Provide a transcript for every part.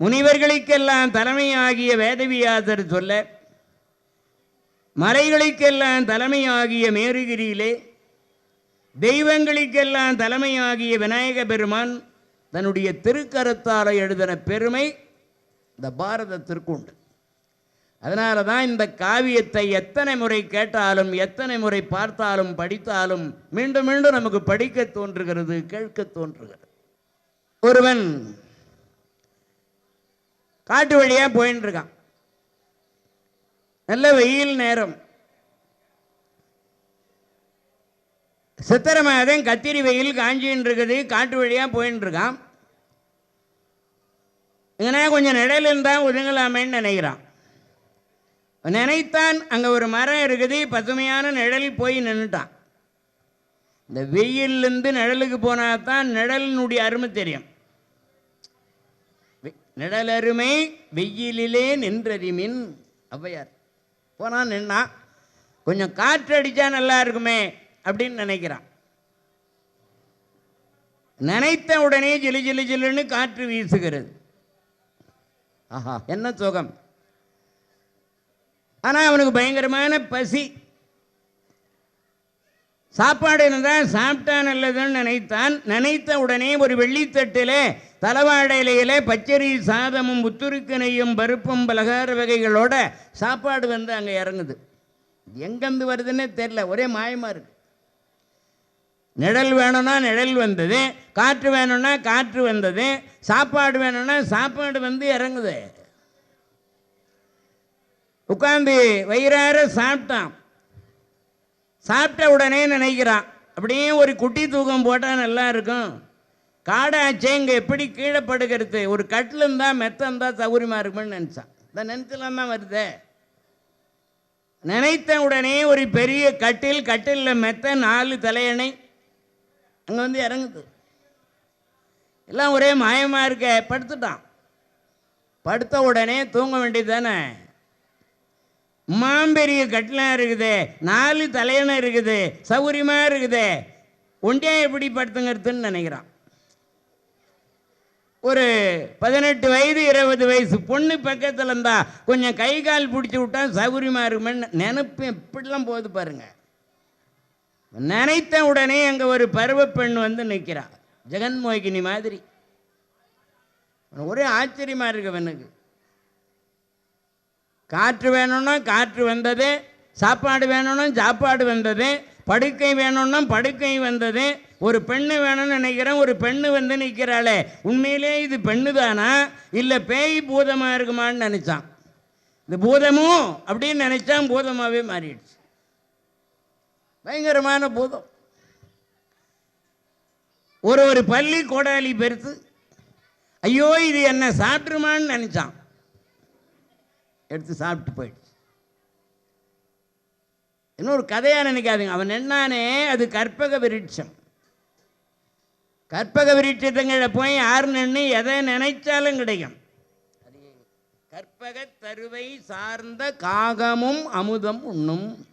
முனிவர்களுக்கெல்லாம் தலைமையாகிய வேதவியாசர் சொல்ல மலைகளுக்கெல்லாம் தலைமையாகிய மேருகிரியிலே தெய்வங்களுக்கெல்லாம் தலைமையாகிய விநாயக பெருமான் தன்னுடைய திருக்கரத்தால் எழுதின பெருமை இந்த பாரதத்திற்கு உண்டு. அதனால தான் இந்த காவியத்தை எத்தனை முறை கேட்டாலும் எத்தனை முறை பார்த்தாலும் படித்தாலும் மீண்டும் மீண்டும் நமக்கு படிக்க தோன்றுகிறது கேட்க தோன்றுகிறது. ஒருவன் காட்டு வழியாக போயின்னு இருக்கான். நல்ல வெயில் நேரம். சித்திர மாதம் கத்திரி வெயில் காஞ்சின்னு இருக்குது காட்டு வழியாக போயின்னு இருக்கான். இங்கனா கொஞ்சம் நிழல் இருந்தால் ஒதுங்கலாமேன்னு நினைக்கிறான். நினைத்தான் அங்கே ஒரு மரம் இருக்குது பசுமையான நிழல் போய் நின்றுட்டான் இந்த வெயிலிருந்து நிழலுக்கு போனால் தான் நிழலினுடைய அருமை தெரியும். நிழலருமை வெயிலிலே நின்றறிமின். ஔவையார். போனால் நின்னா கொஞ்சம் காற்று அடித்தா நல்லா இருக்குமே அப்படின்னு நினைக்கிறான். நினைத்த உடனே ஜிலு ஜிலு ஜிலுன்னு காற்று வீசுகிறது. ஆஹா என்ன சுகம். ஆனால் அவனுக்கு பயங்கரமான பசி. சாப்பாடு இருந்தால் சாப்பிட்டா நல்லதுன்னு நினைத்தான். நினைத்த உடனே ஒரு வெள்ளித்தட்டில் தலவாழை இலையிலே பச்சரி சாதமும் புத்துருக்கனையும் பருப்பும் பலகார வகைகளோட சாப்பாடு வந்து அங்கே இறங்குது. எங்கேருந்து வருதுன்னே தெரில ஒரே மாயமாக இருக்கு. நிழல் வேணும்னா நிழல் வந்தது காற்று வேணும்னா காற்று வந்தது சாப்பாடு வேணும்னா சாப்பாடு வந்து இறங்குது. உட்காந்து வயிறார சாப்பிட்டான். சாப்பிட்ட உடனே நினைக்கிறான் அப்படியே ஒரு குட்டி தூக்கம் போட்டால் நல்லா இருக்கும். காடாச்சே இங்கே எப்படி கீழே படுக்கிறது ஒரு கட்டில் இருந்தால் மெத்த இருந்தால் சௌகரியமாக இருக்கும்னு நினச்சான். இந்த நினச்சலாம் தான் வருதே. நினைத்த உடனே ஒரு பெரிய கட்டில் கட்டிலில் மெத்த நாலு தலையணை அங்கே வந்து இறங்குது. எல்லாம் ஒரே மாயமாக இருக்க. படுத்துட்டான். படுத்த உடனே தூங்க வேண்டியது தானே? மாம்பெரிய கட்டிலாம் இருக்குது. நாலு தலையணை இருக்குது. சௌகரியமாக இருக்குது. ஒண்டியா எப்படி படுத்துங்கிறதுன்னு நினைக்கிறான். ஒரு பதினெட்டு வயது இருபது வயசு பொண்ணு பக்கத்தில் இருந்தா கொஞ்சம் கை கால் பிடிச்சி விட்டா சௌகரியமாக இருக்குமென்னு நினைப்பு எப்படிலாம் போகுது பாருங்க. நினைத்த உடனே அங்கே ஒரு பருவ பெண் வந்து ஜெகன் ஜெகன்மோகினி மாதிரி. ஒரே ஆச்சரியமாக இருக்கு அவனுக்கு. காற்று வேணும்னா காற்று வந்தது சாப்பாடு வேணும்னா சாப்பாடு வந்தது படுக்கை வேணும்னா படுக்கை வந்தது ஒரு பெண்ணு வேணும்னு நினைக்கிறேன் ஒரு பெண்ணு வந்து நிற்கிறாளே உண்மையிலே இது பெண்ணு தானா இல்லை பேய் பூதமாக இருக்குமான்னு நினச்சான். இந்த பூதமும் அப்படின்னு நினச்சான் பூதமாகவே மாறிடுச்சு. பயங்கரமான பூதம். ஒரு ஒரு பள்ளி கோடாலி பெருத்து ஐயோ இது என்ன சாப்பிட்ருமான்னு நினச்சான். எடுத்து சாப்பிட்டு போயிடுச்சு. இன்னொரு கதையாக நினைக்காதுங்க. அவன் என்னானே அது கற்பக விருட்சம். கற்பக விருட்சத்தங்களை போய் யார் நின்று எதை நினைச்சாலும் கிடைக்கும். கற்பக தருவை சார்ந்த காகமும் அமுதம் உண்ணும்.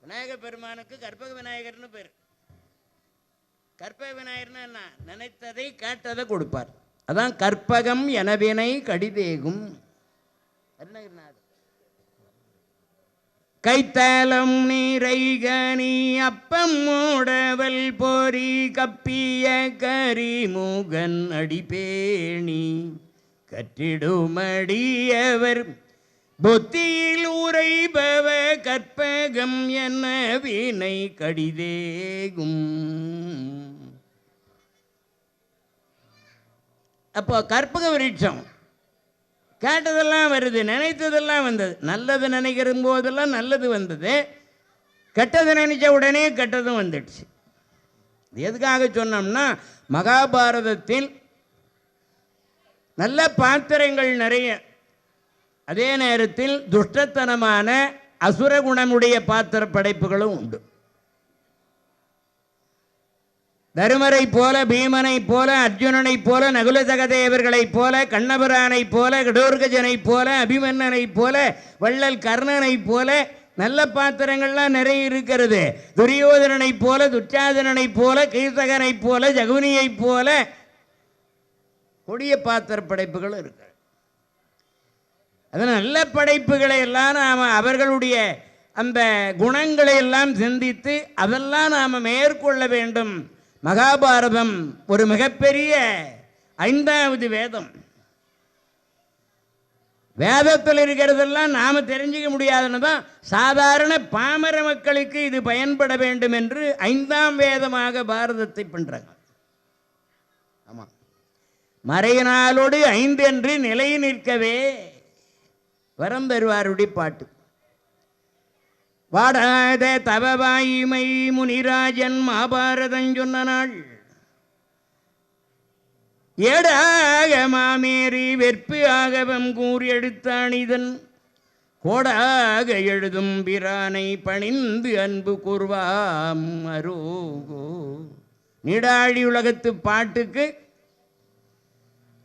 விநாயக பெருமானுக்கு கற்பக விநாயகர்னு பேர். கற்பக விநாயகர்னா என்ன? நினைத்ததை கேட்டதை கொடுப்பார். அதான் கற்பகம் எனவினை கடிதேகும். என்ன கைத்தலம் நீரைகனி அப்பம் மூடவல் பொறி கப்பிய கரிமுகன் அடிபேணி கற்றிடுமடியவர் புத்தியில் உரைபவ கற்பகம் என்ன வினை கடிதேகும். அப்போ கற்பக விருட்சம். கேட்டதெல்லாம் வருது நினைத்ததெல்லாம் வந்தது. நல்லது நினைக்கிற போதெல்லாம் நல்லது வந்தது. கெட்டது நினைச்ச உடனே கெட்டதும் வந்துடுச்சு. எதுக்காக சொன்னோம்னா மகாபாரதத்தில் நல்ல பாத்திரங்கள் நிறைய. அதே நேரத்தில் துஷ்டத்தனமான அசுர குணமுடைய பாத்திர படைப்புகளும் உண்டு. தருமரை போல பீமனை போல அர்ஜுனனை போல நகுல சகதேவர்களைப் போல கண்ணபுரானைப் போல கடோர்கஜனைப் போல அபிமன்னனைப் போல வள்ளல் கர்ணனைப் போல நல்ல பாத்திரங்கள்லாம் நிறைய இருக்கிறது. துரியோதனனைப் போல துச்சாதனனைப் போல கீர்த்தகனைப் போல ஜகுனியைப் போல கொடிய பாத்திர படைப்புகளும் இருக்கு அது நல்ல படைப்புகளை எல்லாம் நாம் அவர்களுடைய அந்த குணங்களை எல்லாம் சிந்தித்து அதெல்லாம் நாம் மேற்கொள்ள வேண்டும். மகாபாரதம் ஒரு மிகப்பெரிய ஐந்தாவது வேதம். வேதத்தில் இருக்கிறதெல்லாம் நாம் தெரிஞ்சுக்க முடியாதுன்னு தான் சாதாரண பாமர மக்களுக்கு இது பயன்பட வேண்டும் என்று ஐந்தாம் வேதமாக பாரதத்தை பண்ணுறாங்க ஆமாம் மறையினாலோடு ஐந்து என்று நிலை நிற்கவே வரம் தருவாருடைய பாட்டு. வாடாத தவவாயுமை முனிராஜன் மாபாரதம் சொன்ன நாள் ஏடாக மாமேறி வெற்பு ஆகவம் கூறி எடுத்தாணிதன் கோடாக எழுதும் பிரானை பணிந்து அன்பு கூர்வாம் அரோகோ. நீடாழி உலகத்து பாட்டுக்கு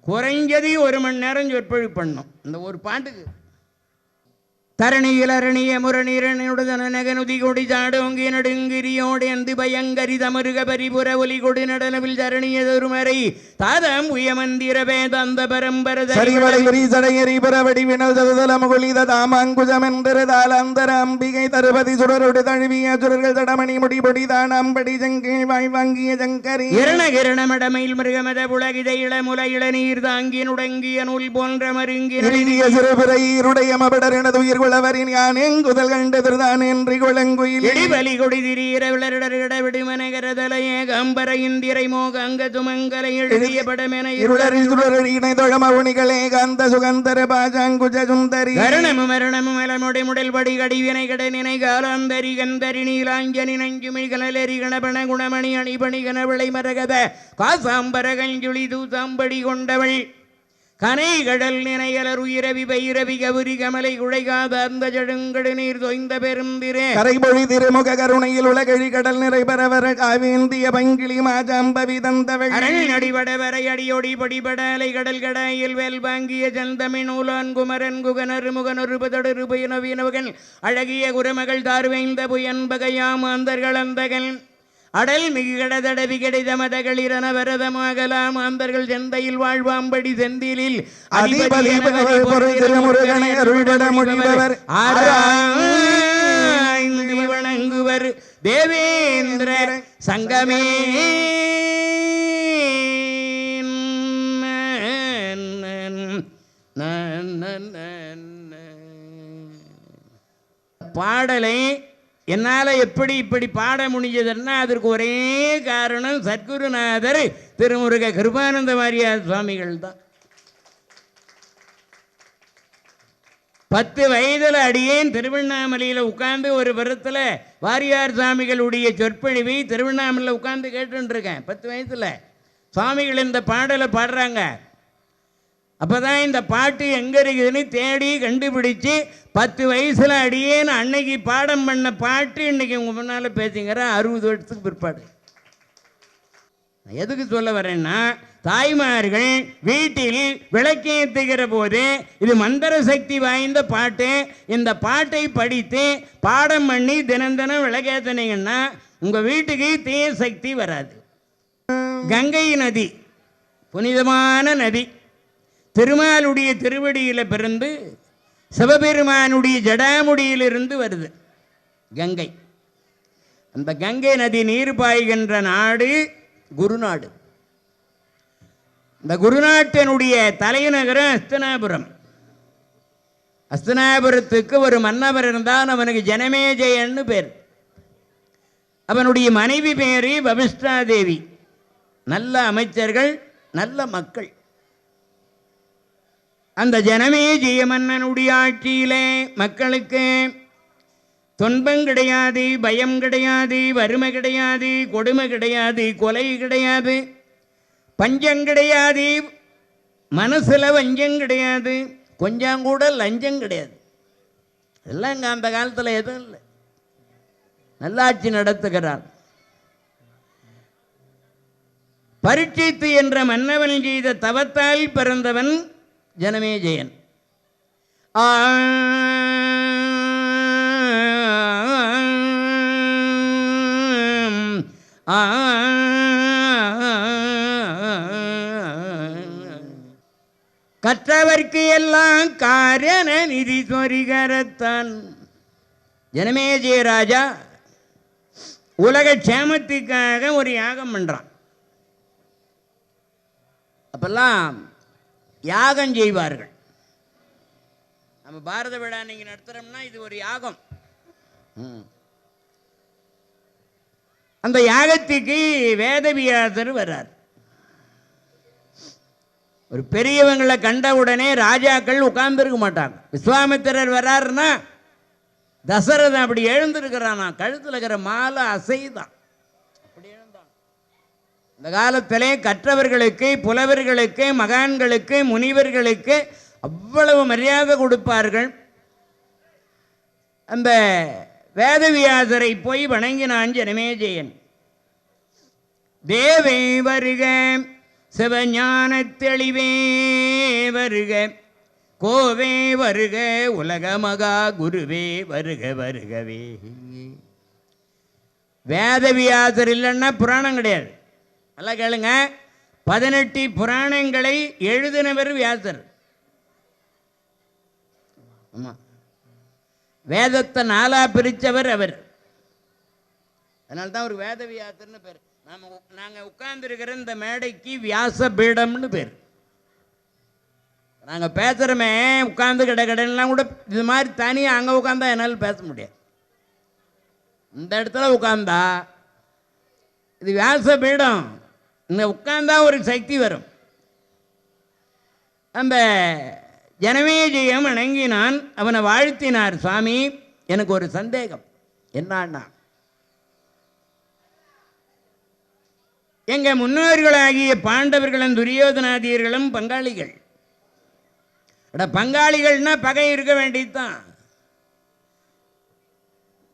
குறைஞ்சது ஒரு மணி நேரம் சொற்பொழி பண்ணும். இந்த ஒரு பாட்டுக்கு தரணியில் அரணிய முரணிரனுடனகனுதி கொடி சாடோங்கி நடுங்கிரியோடு அந்து பயங்கரி தமருக பரிபுர ஒலி கொடி நடனவில் தரணியதொரு மறை தாதம் உயமந்திர வேதாந்த பரம்பர சரிவளை விரிசடையரி பரவடி வினல் தருதல முகுலித தாமாங்குஜமெந்திர தாலாந்தர அம்பிகை தருபதி சுடரொடு தழுவிய சுடர்கள் தடமணி முடிபொடி தானாம்படி ஜங்கில் வாழ்வாங்கிய ஜங்கரி. இரண கிரணமடமையில் மிருகமத புலகித இளமுல இளநீர் தாங்கி நுடங்கிய நூல் போன்ற மருங்கி இறுதிய சிறுபிறை இருடைய மபடர் எனது உயிர் குளவரின் யானேங்குதல் கண்டதிர்தான் என்று குளங்குயில் இடிபலி கொடி திரீர விளரிடரிட விடுமனகரதலையே கம்பர இந்திரை மோக அங்க துமங்கலை எழுதிய படமென இருள இருளரில் சுடரடி இணைதொழ மவுனிகளே காந்த சுகந்தர பாஜாங்குஜ சுந்தரி. கரணமும் மரணமும் மலமுடை முடல் படி கடிவினை கட நினை காலாந்தரி கந்தரி நீலாஞ்சனி நஞ்சுமி கனலரி கணபண குணமணி அணிபணி கனவிளை மரகத காசாம்பர கஞ்சுளி தூசாம்படி கொண்டவள். கனை கடல் நினையலர் உயிரவி பைரவி கவுரி கமலை குழைகாத அந்த ஜடுங்கடு நீர் தொய்ந்த பெருந்திரே கரைபொழி திருமுக கருணையில் உலகழி கடல் நிறை பரவர காவேந்திய பங்கிளி மாஜாம்பவி தந்தவள் அடிபட வரை அடியோடி படிபட அலை கடல் கடாயில் வேல் வாங்கிய சந்தமிழ் நூலான் குமரன் குகனர் முகனொரு பதொரு புயனவினவகன் அழகிய குரமகள் தார்வைந்த புயன் பகையாம் அந்தர்கள் அந்தகன் அடல் மிகு கடதடவி கிடைத மதகளிரன வரதமாகலாம் அந்தர்கள் செந்தையில் வாழ்வாம்படி செந்திலில் வணங்குவர் தேவேந்திர சங்கமே. பாடலை என்னால் எப்படி இப்படி பாட முடிஞ்சதுன்னா அதற்கு ஒரே காரணம் சத்குருநாதர் திருமுருக கிருபானந்த வாரியார் சுவாமிகள் தான். பத்து வயதில் அடியேன் திருவண்ணாமலையில் உட்கார்ந்து ஒரு விரத்தில் வாரியார் சுவாமிகளுடைய சொற்பொழிவை திருவண்ணாமலையில் உட்கார்ந்து கேட்டுருக்கேன் பத்து வயசில் சுவாமிகள் இந்த பாடலை பாடுறாங்க. அப்போ தான் இந்த பாட்டு எங்கே இருக்குதுன்னு தேடி கண்டுபிடிச்சு பத்து வயசில் அடியேன்னு அன்னைக்கு பாடம் பண்ண பாட்டு இன்னைக்கு உங்கள் முன்னால் பேசுங்கிற அறுபது வருஷத்துக்கு பிற்பாடு. எதுக்கு சொல்ல வரேன்னா தாய்மார்கள் வீட்டில் விளக்கேற்றுகிற போது இது மந்திர சக்தி வாய்ந்த பாட்டு. இந்த பாட்டை படித்து பாடம் பண்ணி தினம் தினம் விளக்கேற்றினீங்கன்னா உங்கள் வீட்டுக்கு தீய சக்தி வராது. கங்கை நதி புனிதமான நதி. திருமாலுடைய திருவடியில் பிறந்து சிவபெருமானுடைய ஜடாமுடியிலிருந்து வருது கங்கை. அந்த கங்கை நதி நீர் பாய்கின்ற நாடு குருநாடு. இந்த குருநாட்டினுடைய தலைநகரம் அஸ்தனாபுரம். அஸ்தனாபுரத்துக்கு ஒரு மன்னவர் இருந்தான் அவனுக்கு ஜனமேஜயன்னு பேர். அவனுடைய மனைவி பேரு வபிஷ்டாதேவி நல்ல அமைச்சர்கள் நல்ல மக்கள். அந்த ஜனமேஜய ஜெயமன்னனுடைய ஆட்சியிலே மக்களுக்கு துன்பம் கிடையாது பயம் கிடையாது வறுமை கிடையாது கொடுமை கிடையாது கொலை கிடையாது பஞ்சம் கிடையாது மனசில் வஞ்சம் கிடையாது கொஞ்சம் கூட லஞ்சம் கிடையாது. எல்லாம் இங்கே அந்த காலத்தில் எதுவும் இல்லை. நல்லாட்சி நடத்துகிறார். பரீட்சித்து என்ற மன்னவன் செய்த தவத்தால் பிறந்தவன் ஜனமேஜயன் ஜெயன் ஆம். கற்றவர்க்கு எல்லாம் காரண நிதி சொரிகரத்தான் ஜனமேஜய ராஜா உலக க்ஷேமத்துக்காக ஒரு யாகம் பண்ணுறான் அப்பெல்லாம் யாகம் செய்வார்கள். நம்ம பாரத விழா நீங்க நடத்துறோம்னா இது ஒரு யாகம். அந்த யாகத்துக்கு வேதவியாசர் வர்றார். ஒரு பெரியவங்களை கண்ட உடனே ராஜாக்கள் உட்கார்ந்துருக்க மாட்டாங்க. விஸ்வாமித்திரர் வர்றாருன்னா தசரதன் அப்படி எழுந்திருக்கிறானா? கழுத்தில் இருக்கிற மாலை அசைதான். இந்த காலத்திலே கற்றவர்களுக்கு புலவர்களுக்கு மகான்களுக்கு முனிவர்களுக்கு அவ்வளவு மரியாதை கொடுப்பார்கள். அந்த வேதவியாசரை போய் வணங்கினான் ஜனமேஜயன். தேவே வருக சிவஞான தெளிவே வருக கோவே வருக உலக மகா குருவே வருக வருகவே. வேதவியாசர் இல்லைன்னா புராணம் கிடையாது. நல்லா கேளுங்க. பதினெட்டு புராணங்களை எழுதினவர் வியாசர். ஆமாம் வேதத்தை நாலாக பிரித்தவர் அவர். அதனால தான் அவர் வேதவியாசர்னு பேர். நாம் நாங்கள் உட்கார்ந்துருக்கிற இந்த மேடைக்கு வியாச பீடம்னு பேர். நாங்கள் பேசுகிறோமே உட்காந்து கிட கடன்லாம் கூட இது மாதிரி தனியாக அங்கே உட்காந்தா என்னால் பேச முடியாது. இந்த இடத்துல உட்காந்தா இது வியாச பீடம் இந்த உட்கார்ந்தா ஒரு சக்தி வரும். அந்த ஜனமேஜயம் வணங்கினான் அவனை வாழ்த்தினார் சுவாமி. எனக்கு ஒரு சந்தேகம். என்னன்னா? எங்க முன்னோர்களாகிய பாண்டவர்களும் துரியோதனாதியர்களும் பங்காளிகள். அட பங்காளிகள்னா பகை இருக்க வேண்டியதுதான்.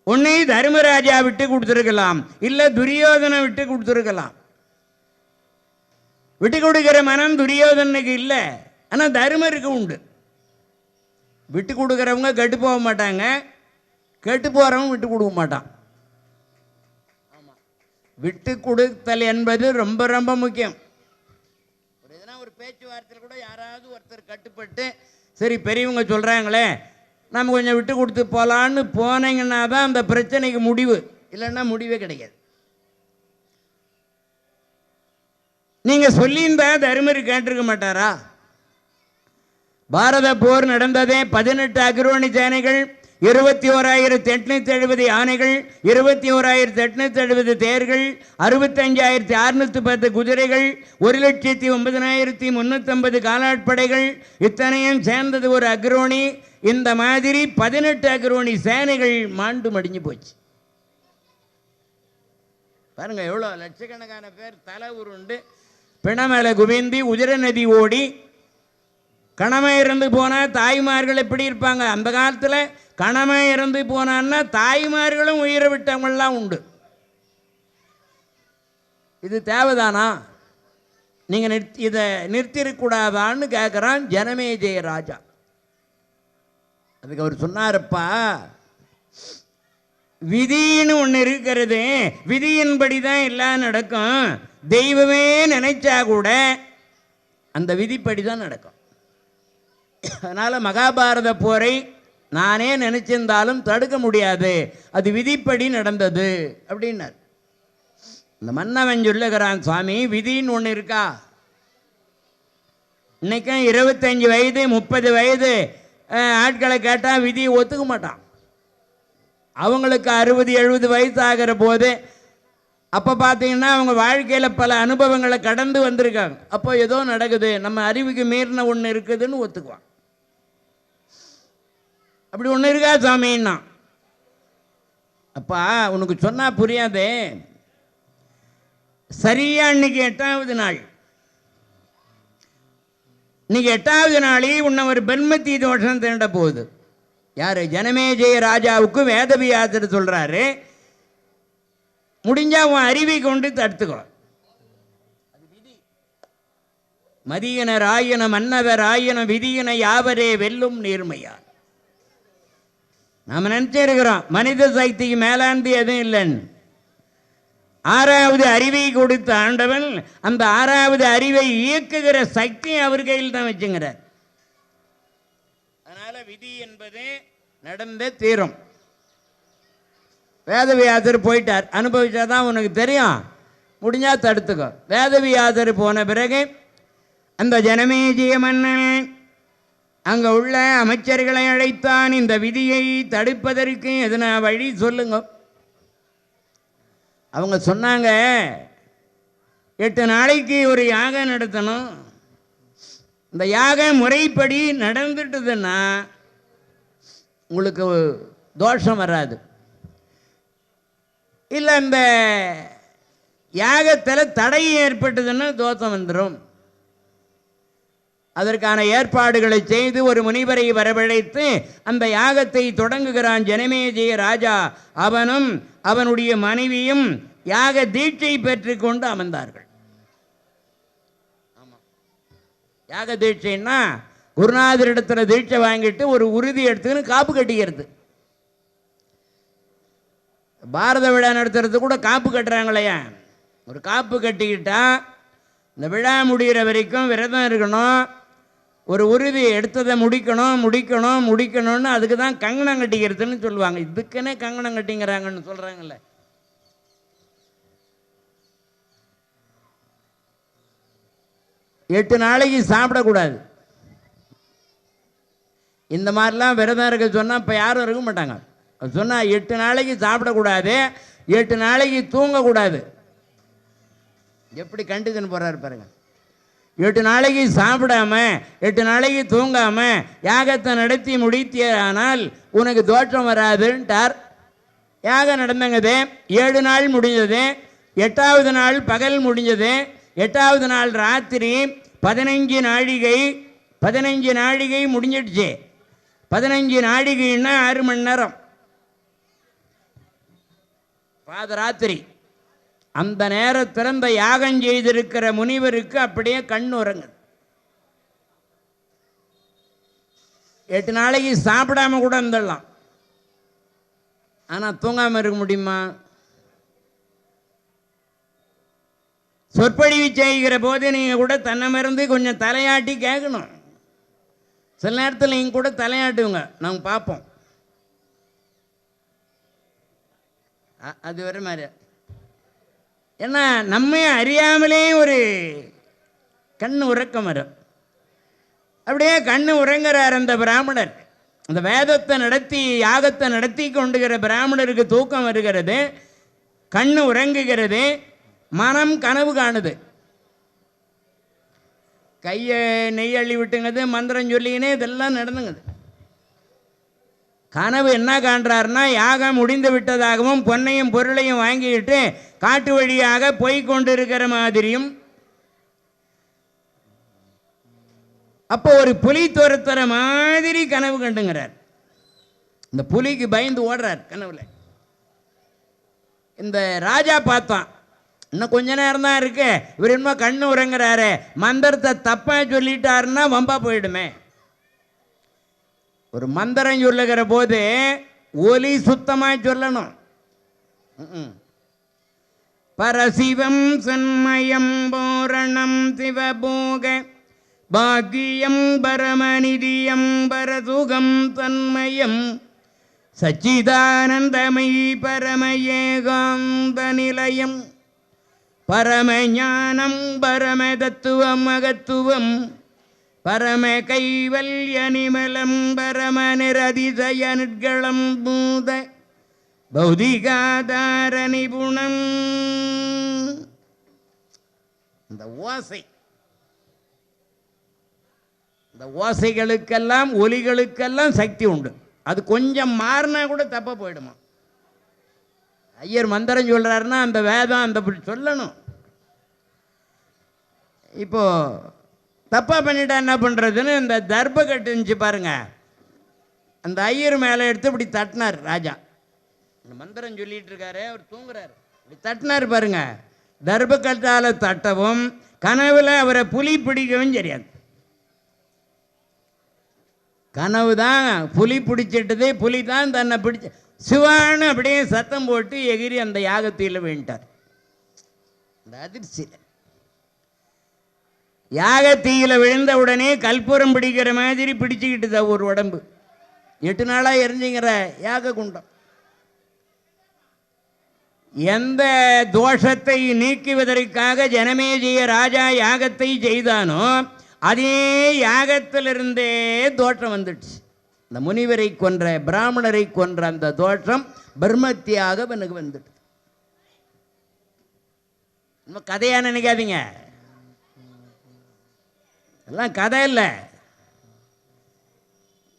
உன்னை தர்மராஜா விட்டு கொடுத்துருக்கலாம் இல்ல துரியோதனை விட்டு கொடுத்துருக்கலாம். விட்டு கொடுக்கிற மனம் துரியோதனுக்கு இல்லை. ஆனா தர்மருக்கு உண்டு. விட்டு கொடுக்குறவங்க கெட்டு போக மாட்டாங்க. கெட்டு போறவங்க விட்டு கொடுக்க மாட்டான். விட்டு கொடுத்தல் என்பது ரொம்ப ரொம்ப முக்கியம். ஒரு எதனா ஒரு பேச்சுவார்த்தையில் கூட யாராவது ஒருத்தர் கட்டுப்பட்டு சரி பெரியவங்க சொல்கிறாங்களே நம்ம கொஞ்சம் விட்டு கொடுத்து போகலான்னு போனீங்கன்னா தான் அந்த பிரச்சனைக்கு முடிவு. இல்லைன்னா முடிவே கிடைக்காது நீங்கள் சொல்லியிருந்தா தருமர் கேட்டிருக்க மாட்டாரா? பாரத போர் நடந்ததே பதினெட்டு அக்ரோணி சேனைகள் இருபத்தி ஓராயிரத்தி எட்நூத்தி எழுபது யானைகள் இருபத்தி ஓராயிரத்தி எட்நூத்தி எழுபது தேர்கள் அறுபத்தஞ்சாயிரத்தி அறுநூத்தி பத்து குதிரைகள் ஒரு லட்சத்தி ஒன்பதனாயிரத்தி முந்நூற்றம்பது காலாட்படைகள் இத்தனையும் சேர்ந்தது ஒரு அக்ரோணி இந்த மாதிரி பதினெட்டு அக்ரோணி சேனைகள் மாண்டு மடிஞ்சு போச்சு. பாருங்க எவ்வளோ லட்சக்கணக்கான பேர் தலை உருண்டு. பிணமேல குவிந்தி உதிர நதி ஓடி கணமை இறந்து போனால் தாய்மார்கள் எப்படி இருப்பாங்க? அந்த காலத்தில் கணமை இறந்து போனான்னா தாய்மார்களும் உயிரை விட்டவங்களாம் உண்டு. இது தேவைதானா? நீங்கள் நிறுத்தி இதை நிறுத்திடக்கூடாதான்னு கேட்குறான் ஜனமேஜய ராஜா. அதுக்கு அவர் சொன்னாரப்பா விதின்னு ஒன்று இருக்கிறது விதியின்படி தான் எல்லாம் நடக்கும். தெய்வமே நினைச்சா கூட அந்த விதிப்படி தான் நடக்கும். அதனால் மகாபாரத போரை நானே நினைச்சிருந்தாலும் தடுக்க முடியாது. அது விதிப்படி நடந்தது அப்படின்னார். இந்த மன்னவன் சொல்லுகிறான் சுவாமி விதின்னு ஒன்று இருக்கா? இன்னைக்கும் இருபத்தஞ்சு வயது முப்பது வயது ஆட்களை கேட்டால் விதியை ஒத்துக்க மாட்டான். அவங்களுக்கு அறுபது எழுபது வயசு ஆகிற போது அப்போ பார்த்தீங்கன்னா அவங்க வாழ்க்கையில் பல அனுபவங்களை கடந்து வந்திருக்காங்க. அப்போ ஏதோ நடக்குது. நம்ம அறிவுக்கு மீறின ஒன்று இருக்குதுன்னு ஒத்துக்குவான். அப்படி ஒன்று இருக்கா சாமின்னா? அப்பா உனக்கு சொன்னால் புரியாதே. சரியா இன்னைக்கு எட்டாவது நாள். இன்னைக்கு எட்டாவது நாளே உன்னை ஒரு பெண்மத்தி தோஷம் திரண்ட போகுது. யார்? ஜனமேஜய ராஜாவுக்கு வேதவியாசர் சொல்கிறாரு முடிஞ்சா உன் அறிவை கொண்டு தடுத்துக்கோ. மதியனர் ராயன மன்னவர் ஆயன விதியின யாவரே வெல்லும் நேர்மையார் நாம் நினச்சிருக்கிறோம் மனித சக்திக்கு மேலாண்டி எதுவும் இல்லைன்னு. ஆறாவது அறிவை கொடுத்த ஆண்டவன் அந்த ஆறாவது அறிவை இயக்குகிற சக்தி அவர் கையில் தான் வச்சுங்கிறார். விதி என்பது நடந்தே தீரும். வேதவியாசர் போயிட்டார். அனுபவிச்சாதான் உனக்கு தெரியும். முடிஞ்சால் தடுத்துக்கோ. வேதவியாசர் போன பிறகு அந்த ஜனமேஜிய மன்னன் அங்கே உள்ள அமைச்சர்களை அழைத்தான். இந்த விதியை தடுப்பதற்கு எதனா வழி சொல்லுங்க. அவங்க சொன்னாங்க எட்டு நாளைக்கு ஒரு யாகம் நடத்தணும். இந்த யாகம் முறைப்படி நடந்துட்டுதுன்னா உங்களுக்கு தோஷம் வராது. இல்லை இந்த யாகத்தில் தடை ஏற்பட்டதுன்னு தோஷம் வந்துடும் அதற்கான ஏற்பாடுகளை செய்து ஒரு முனிவரை வரவழைத்து அந்த யாகத்தை தொடங்குகிறான் ஜனமேஜய ராஜா. அவனும் அவனுடைய மனைவியும் யாக தீட்சை பெற்றுக்கொண்டு அமர்ந்தார்கள். யாக தீட்சைன்னா குருநாதரிடத்தில் தீட்சை வாங்கிட்டு ஒரு உறுதி எடுத்துக்கின்னு காப்பு கட்டிக்கிறது. பாரத விழா நடத்துறது கூட காப்பு கட்டுறாங்களையா ஒரு காப்பு கட்டிக்கிட்டால் இந்த விழா முடிகிற வரைக்கும் விரதம் இருக்கணும். ஒரு உறுதி எடுத்ததை முடிக்கணும் முடிக்கணும் முடிக்கணும்னு அதுக்கு தான் கங்கணம் கட்டிக்கிறதுன்னு சொல்லுவாங்க. இதுக்குன்னே கங்கணம் கட்டிங்கிறாங்கன்னு சொல்கிறாங்கல்ல எட்டு நாளைக்கு சாப்பிடக்கூடாது. இந்த மாதிரிலாம் விரதம் இருக்க சொன்னால் இப்போ யாரும் இருக்க மாட்டாங்க. சொன்னால் எட்டு நாளைக்கு சாப்பிடக்கூடாது எட்டு நாளைக்கு தூங்கக்கூடாது. எப்படி கண்டிஷன் போகிறாரு பாருங்க. எட்டு நாளைக்கு சாப்பிடாம எட்டு நாளைக்கு தூங்காம யாகத்தை நடத்தி முடித்தியானால் உனக்கு தோற்றம் வராதுன்ட்டார். யாகம் நடந்தங்கது ஏழு நாள் முடிஞ்சது எட்டாவது நாள் பகல் முடிஞ்சது எட்டாவது நாள் ராத்திரி பதினஞ்சு நாழிகை பதினஞ்சு நாழிகை முடிஞ்சிடுச்சு. பதினஞ்சு நாழிகைன்னா ஆறு மணி நேரம். பாதராத்திரி. அந்த நேரத்தில் இந்த யாகம் செய்திருக்கிற முனிவருக்கு அப்படியே கண் உறங்குது. எட்டு நாளைக்கு சாப்பிடாம கூட இருந்துடலாம். ஆனால் தூங்காமல் இருக்க முடியுமா? சொற்பொழிவு செய்கிற போது நீங்கள் கூட தன்னை மறந்து கொஞ்சம் தலையாட்டி கேட்கணும். சில நேரத்தில் நீங்கள் கூட தலையாட்டுவங்க நாங்கள் பார்ப்போம். அது வர மாதிரி. ஏன்னா நம்ம அறியாமலே ஒரு கண் உறக்கம் வரும் அப்படியே கண் உறங்குறார் அந்த பிராமணர். அந்த வேதத்தை நடத்தி யாகத்தை நடத்தி கொண்டுகிற பிராமணருக்கு தூக்கம் வருகிறது. கண் உறங்குகிறது. மனம் கனவு காணுது. கையை நெய் அள்ளி மந்திரம் சொல்லினே இதெல்லாம் நடந்துங்குது. கனவு என்ன காண்றாருன்னா யாகம் முடிந்து விட்டதாகவும் பொன்னையும் பொருளையும் வாங்கிட்டு காட்டு வழியாக போய்கொண்டிருக்கிற மாதிரியும். அப்போ ஒரு புலி துரத்துற மாதிரி கனவு கண்டுங்கிறார். இந்த புலிக்கு பயந்து ஓடுறார் கனவுல. இந்த ராஜா பார்த்தான். இன்னும் கொஞ்ச நேரம் தான் இருக்கு. இவர் இன்னும் கண்ணு உறங்குறாரு. மந்திரத்தை தப்பா சொல்லிட்டாருன்னா வம்பா போயிடுமே. ஒரு மந்திரம் சொல்லுகிற போது ஒலி சுத்தமாக சொல்லணும். பரசிவம் சன்மயம் பூரணம் சிவபோக பாக்கியம் பரமநிதியம் பரசுகம் தன்மயம் சச்சிதானந்தமை பரமயேகாந்த நிலையம். பரமஞானம் பரம தத்துவம் அகத்துவம் பரம கைவல்ய நிமலம் பரம நிரதிசய நிற்களம் பூத பௌதிகாதார நிபுணம் இந்த ஓசை. இந்த ஓசைகளுக்கெல்லாம் ஒலிகளுக்கெல்லாம் சக்தி உண்டு. அது கொஞ்சம் மாறினா கூட தப்பா போயிடுமா? ஐயர் மந்திரம் சொல்கிறாருன்னா அந்த வேதம் அந்த சொல்லணும். இப்போ தப்பாக பண்ணிட்டா என்ன பண்ணுறதுன்னு இந்த தர்ப கட்டு இருந்துச்சு பாருங்க. அந்த ஐயர் மேலே எடுத்து இப்படி தட்டினார் ராஜா. இந்த மந்திரம் சொல்லிட்டு இருக்காரு அவர் தூங்குறாரு. இப்படி தட்டினார் பாருங்க. தர்ப கட்டால் தட்டவும் கனவுல அவரை புலி பிடிக்கவும் தெரியாது. கனவு தான் புலி பிடிச்சிட்டது புலி தான் தன்னை பிடிச்ச சிவான்னு அப்படியே சத்தம் போட்டு எகிரி அந்த யாகத்தில் வேண்டார் அந்த அதிர்ச்சியில் யாகத்தீயில் விழுந்த உடனே கற்பூரம் பிடிக்கிற மாதிரி பிடிச்சிக்கிட்டுதா ஒரு உடம்பு. எட்டு நாளாக எரிஞ்சுங்கிற யாக குண்டம் எந்த தோஷத்தை நீக்குவதற்காக ஜனமேஜிய ராஜா யாகத்தை செய்தானோ அதே யாகத்திலிருந்தே தோற்றம் வந்துடுச்சு. இந்த முனிவரை கொன்ற பிராமணரை கொன்ற அந்த தோற்றம் பிரம்மத்தியாக எனக்கு வந்துடுது நம்ம கதையா நினைக்காதீங்க. எல்லாம் கதை இல்லை.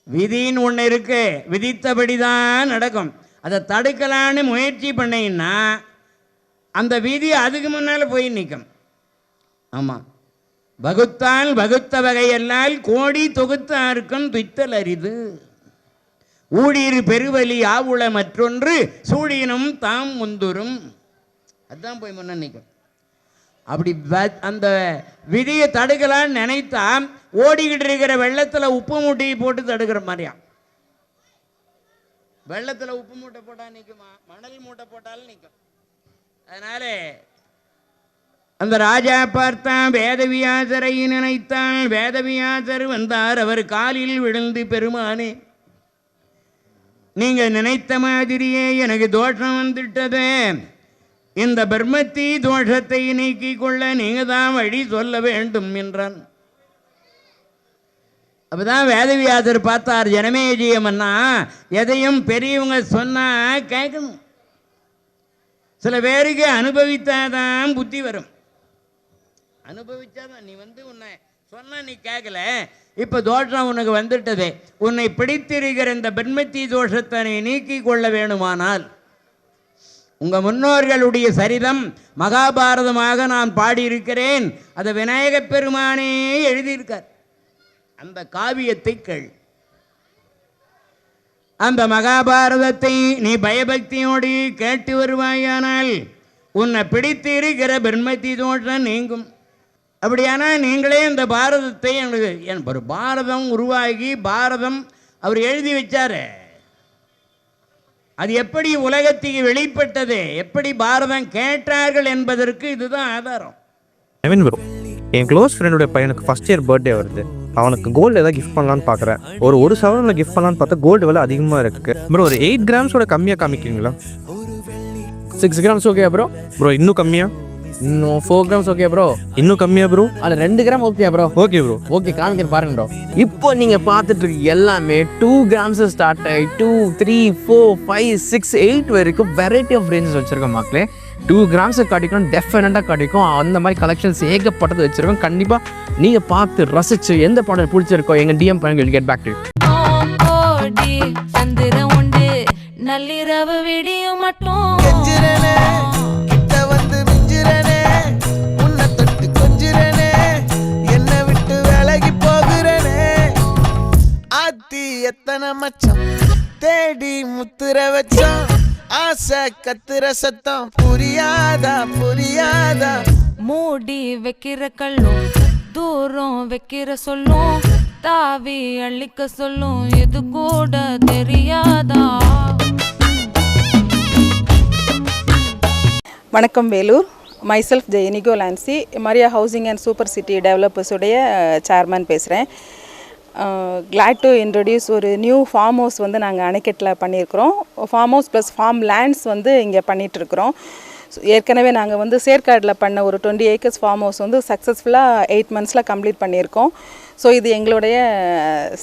விதின்னு ஒன்று இருக்கு. விதித்தபடி தான் நடக்கும். அதை தடுக்கலான்னு முயற்சி பண்ணீங்கன்னா அந்த விதி அதுக்கு முன்னால் போய் நிற்கும் ஆமாம் வகுத்தால் வகுத்த வகையெல்லாம் கோடி தொகுத்தாருக்கும் துய்த்தல் அரிது. ஊழியர் பெருவலி ஆவுள மற்றொன்று சூழியனும் தாம் முந்துரும் அதுதான் போய் முன்ன நிற்கும் அப்படி வ- அந்த விதியை தடுக்கலான்னு நினைத்தா ஓடிக்கிட்டு இருக்கிற வெள்ளத்தில் உப்பு மூட்டையை போட்டு தடுக்கிற மாதிரியா வெள்ளத்தில் உப்பு மூட்டை போட்டால் நிற்குமா மணல் மூட்டை போட்டாலும் நிற்கும் அதனால அந்த ராஜா பார்த்தான் வேதவியாசரை நினைத்தான். வேதவியாசர் வந்தார் அவர் காலில் விழுந்து பெருமானே நீங்கள் நினைத்த மாதிரியே எனக்கு தோஷம் வந்துட்டதே. இந்த பிரம்மத்தி தோஷத்தை நீக்கிக் கொள்ள நீங்கள் தான் வழி சொல்ல வேண்டும் என்றான். அப்பதான் வேதவியாசர் பார்த்தார் ஜனமேஜியம்னா எதையும் பெரியவங்க சொன்னா கேட்கணும். சில பேருக்கு அனுபவித்தாதான் புத்தி வரும். அனுபவிச்சாதான் நீ வந்து உன்னை சொன்னால் நீ கேட்கல இப்ப தோஷம் உனக்கு வந்துட்டதே. உன்னை பிடித்திருக்கிற இந்த பெண்மத்தி தோஷத்தை நீ நீக்கிக் கொள்ள வேணுமானால் உங்கள் முன்னோர்களுடைய சரிதம் மகாபாரதமாக நான் பாடியிருக்கிறேன். அதை விநாயகப் பெருமானே எழுதியிருக்கார். அந்த காவியத்தை கேள். அந்த மகாபாரதத்தை நீ பயபக்தியோடு கேட்டு வருவாயானால் உன்னை பிடித்து இருக்கிற பிரம்மத்தி நீங்கும். அப்படியானால் நீங்களே இந்த பாரதத்தை எனக்கு என் ஒரு பாரதம் உருவாகி பாரதம் அவர் எழுதி வச்சாரு. அது எப்படி உலகத்துக்கு வெளிப்பட்டது? எப்படி பாரதம் கேட்டார்கள் என்பதற்கு இதுதான் ஆதாரம். நவீன் ப்ரோ என் க்ளோஸ் ஃப்ரெண்டோட பையனுக்கு ஃபர்ஸ்ட் இயர் பர்த்டே வருது. அவனுக்கு கோல்டு ஏதாவது கிஃப்ட் பண்ணலான்னு பார்க்குறேன் ஒரு ஒரு சவரனில் கிஃப்ட் பண்ணலான்னு பார்த்தா கோல்டு விலை அதிகமாக இருக்கு. ப்ரோ ஒரு எயிட் கிராம்ஸோட கம்மியாக காமிக்கிறீங்களா? Six grams okay bro bro இன்னும் கம்மியாக இன்னும் ஃபோர் கிராம்ஸ் ஓகே ப்ரோ இன்னும் கம்மியாக ப்ரோ அதில் ரெண்டு gram okay bro okay bro okay காமிக்கிறேன் பாருங்க ப்ரோ இப்போ நீங்கள் பார்த்துட்டு இருக்க எல்லாமே டூ கிராம்ஸ் ஸ்டார்ட் ஆகி two three four five six eight வரைக்கும் வெரைட்டி ஆஃப் ரேஞ்சஸ் வச்சுருக்கோம் மக்களே. டூ கிராம்ஸை கிடைக்கும் டெஃபினட்டாக கிடைக்கும் அந்த மாதிரி கலெக்ஷன்ஸ் ஏகப்பட்டது வச்சுருக்கோம். கண்டிப்பாக நீங்கள் பார்த்து ரசிச்சு எந்த ப்ராடக்ட் பிடிச்சிருக்கோ எங்கள் டிஎம் பண்ணி கெட் பேக் டு நள்ளிரவு விடியும் மட்டும். எத்தனை மச்சம்? தேடி முத்துற வச்சோம் ஆசை கத்துற சத்தம். புரியாதா புரியாதா? மூடி வைக்கிற கல்லும் தூரம் வைக்கிற சொல்லும் தாவி அள்ளிக்க சொல்லும் இது கூட தெரியாதா? வணக்கம் Vellore. Myself Jai Inigo Lancy. Maria housing and super city டெவலப்பர்ஸுடைய chairman பேசுகிறேன் கிளாட் டு இன்ட்ரடியூஸ் ஒரு நியூ ஃபார்ம் ஹவுஸ் வந்து நாங்கள் அணைக்கட்டில் பண்ணியிருக்கிறோம். Farm house plus farm lands வந்து இங்கே பண்ணிகிட்ருக்குறோம் ஏற்கனவே நாங்கள் வந்து சேர்க்காடில் பண்ண ஒரு டுவெண்ட்டி ஏக்கர்ஸ் ஃபார்ம் ஹவுஸ் வந்து சக்ஸஸ்ஃபுல்லாக எயிட் மந்த்ஸில் கம்ப்ளீட் பண்ணியிருக்கோம். ஸோ இது எங்களுடைய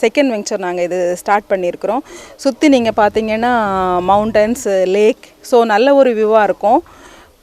செகண்ட் வெங்ச்சர் நாங்கள் இது ஸ்டார்ட் பண்ணியிருக்கிறோம். சுற்றி நீங்கள் பார்த்தீங்கன்னா மவுண்டன்ஸ் லேக் ஸோ நல்ல ஒரு வியூவாக இருக்கும்.